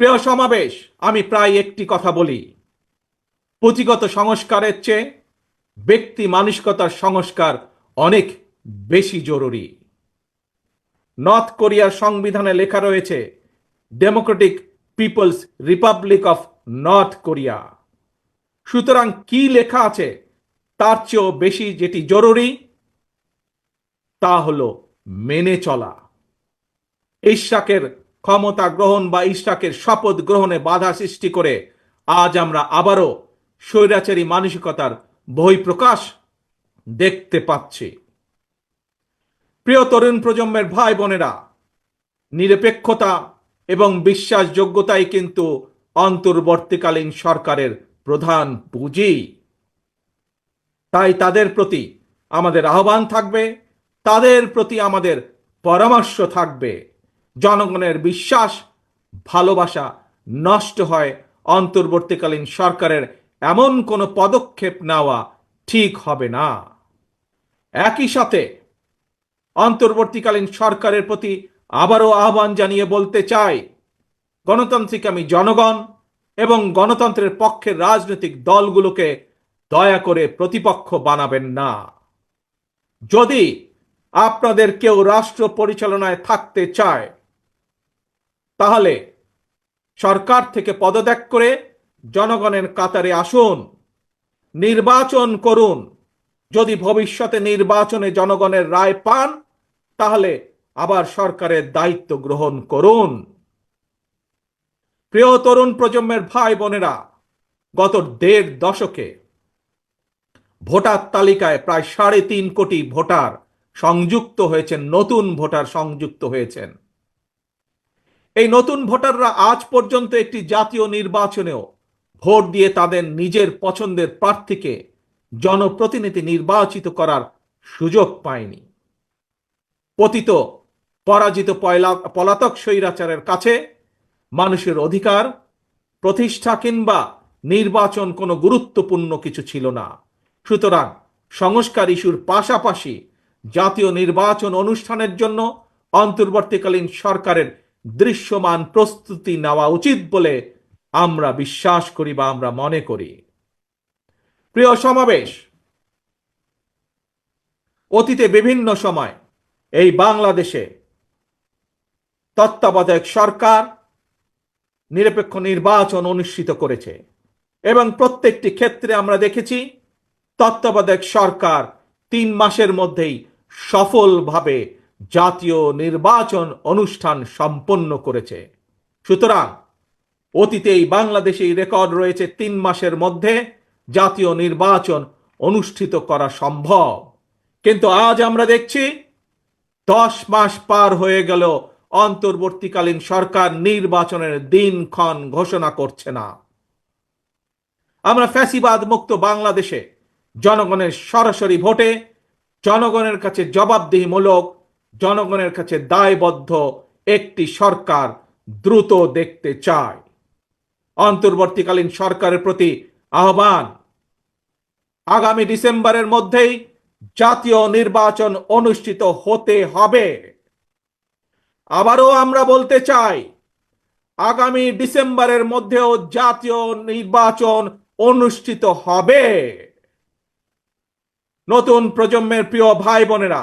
প্রিয় সমাবেশ, আমি প্রায় একটি কথা বলি। পুঁথিগত সংস্কারের চেয়ে ব্যক্তি মানসিকতার সংস্কার অনেক বেশি জরুরি। নর্থ কোরিয়ার সংবিধানে লেখা রয়েছে, democratic people's republic of north Korea সুতরাং কি লেখা আছে তার চেয়েও বেশি যেটি জরুরি, তা হলো মেনে চলা। ইশাকের ক্ষমতা গ্রহণ বা ইশাকের শপথ গ্রহণে বাধা সৃষ্টি করে আজ আমরা আবারও স্বৈরাচারী মানসিকতার বহিঃপ্রকাশ দেখতে পাচ্ছি। প্রিয় তরুণ প্রজন্মের ভাই বোনেরা, নিরপেক্ষতা এবং বিশ্বাসযোগ্যতাই কিন্তু অন্তর্বর্তীকালীন সরকারের প্রধান পুঁজি। তাই তাদের প্রতি আমাদের আহ্বান থাকবে, তাদের প্রতি আমাদের পরামর্শ থাকবে। জনগণের বিশ্বাস, ভালোবাসা নষ্ট হয় অন্তর্বর্তীকালীন সরকারের। এমন কোনো পদক্ষেপ নেওয়া ঠিক হবে না। একই সাথে অন্তর্বর্তীকালীন সরকারের প্রতি আবারও আহ্বান জানিয়ে বলতে চাই, গণতান্ত্রিক আমি জনগণ এবং গণতন্ত্রের পক্ষের রাজনৈতিক দলগুলোকে দয়া করে প্রতিপক্ষ বানাবেন না। যদি আপনাদের কেউ রাষ্ট্র পরিচালনায় থাকতে চায় তাহলে সরকার থেকে পদত্যাগ করে জনগণের কাতারে আসুন, নির্বাচন করুন। যদি ভবিষ্যতে নির্বাচনে জনগণের রায় পান, তাহলে আবার সরকারের দায়িত্ব গ্রহণ করুন। প্রিয় তরুণ প্রজন্মের ভাই বোনেরা, গত দেড় দশকে ভোটার তালিকায় প্রায় সাড়ে তিন কোটি ভোটার সংযুক্ত হয়েছেন, নতুন ভোটার সংযুক্ত হয়েছেন। এই নতুন ভোটাররা আজ পর্যন্ত একটি জাতীয় নির্বাচনেও ভোট দিয়ে তাদের নিজের পছন্দের প্রার্থীকে জনপ্রতিনিধি নির্বাচিত করার সুযোগ পায়নি। পতিত, পরাজিত পলাতক স্বৈরাচারের কাছে মানুষের অধিকার, প্রতিষ্ঠা কিংবা নির্বাচন কোনো গুরুত্বপূর্ণ কিছু ছিল না। সুতরাং সংস্কার ইস্যুর পাশাপাশি জাতীয় নির্বাচন অনুষ্ঠানের জন্য অন্তর্বর্তীকালীন সরকারের দৃশ্যমান প্রস্তুতি নেওয়া উচিত বলে আমরা বিশ্বাস করি বা আমরা মনে করি। প্রিয় সমাবেশ, অতীতে বিভিন্ন সময় এই বাংলাদেশে তত্ত্বাবধায়ক সরকার নিরপেক্ষ নির্বাচন অনুষ্ঠিত করেছে এবং প্রত্যেকটি ক্ষেত্রে আমরা দেখেছি তত্ত্বাবধায়ক সরকার তিন মাসের মধ্যেই সফলভাবে জাতীয় নির্বাচন অনুষ্ঠান সম্পন্ন করেছে। সুতরাং অতীতে এই বাংলাদেশে রেকর্ড রয়েছে তিন মাসের মধ্যে জাতীয় নির্বাচন অনুষ্ঠিত করা সম্ভব। কিন্তু আজ আমরা দেখছি দশ মাস পার হয়ে গেল, অন্তর্বর্তীকালীন সরকার নির্বাচনের দিনক্ষণ ঘোষণা করছে না। আমরা ফ্যাসিবাদ মুক্ত বাংলাদেশে জনগণের সরাসরি ভোটে জনগণের কাছে জবাবদিহিমূলক জনগণের কাছে দায়বদ্ধ একটি সরকার দ্রুত দেখতে চায়। অন্তর্বর্তীকালীন সরকারের প্রতি আহ্বান। আগামী ডিসেম্বরের মধ্যেই জাতীয় নির্বাচন অনুষ্ঠিত হতে হবে। আবারও আমরা বলতে চাই, আগামী ডিসেম্বরের মধ্যেও জাতীয় নির্বাচন অনুষ্ঠিত হবে। নতুন প্রজন্মের প্রিয় ভাই বোনেরা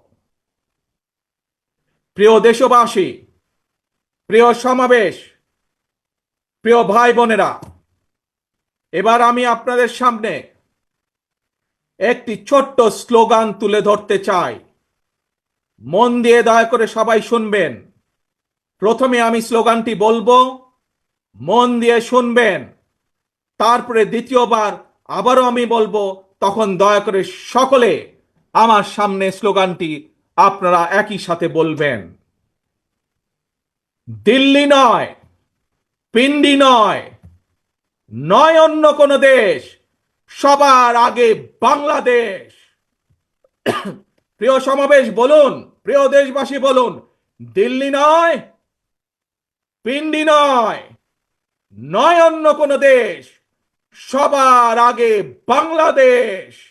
প্রিয় দেশবাসী, প্রিয় সমাবেশ, প্রিয় ভাই বোনেরা এবার আমি আপনাদের সামনে একটি ছোট্ট স্লোগান তুলে ধরতে চাই। মন দিয়ে দয়া করে সবাই শুনবেন। প্রথমে আমি স্লোগানটি বলব, মন দিয়ে শুনবেন। তারপরে দ্বিতীয়বার আবারও আমি বলব, তখন দয়া করে সকলে আমার সামনে স্লোগানটি আপনারা একই সাথে বলবেন। দিল্লি নয়, পিন্ডি নয় নয় অন্য কোনো দেশ, সবার আগে বাংলাদেশ। প্রিয় সমাবেশ বলুন, প্রিয় দেশবাসী বলুন, দিল্লি নয়, পিন্ডি নয় নয় অন্য কোনো দেশ, সবার আগে বাংলাদেশ।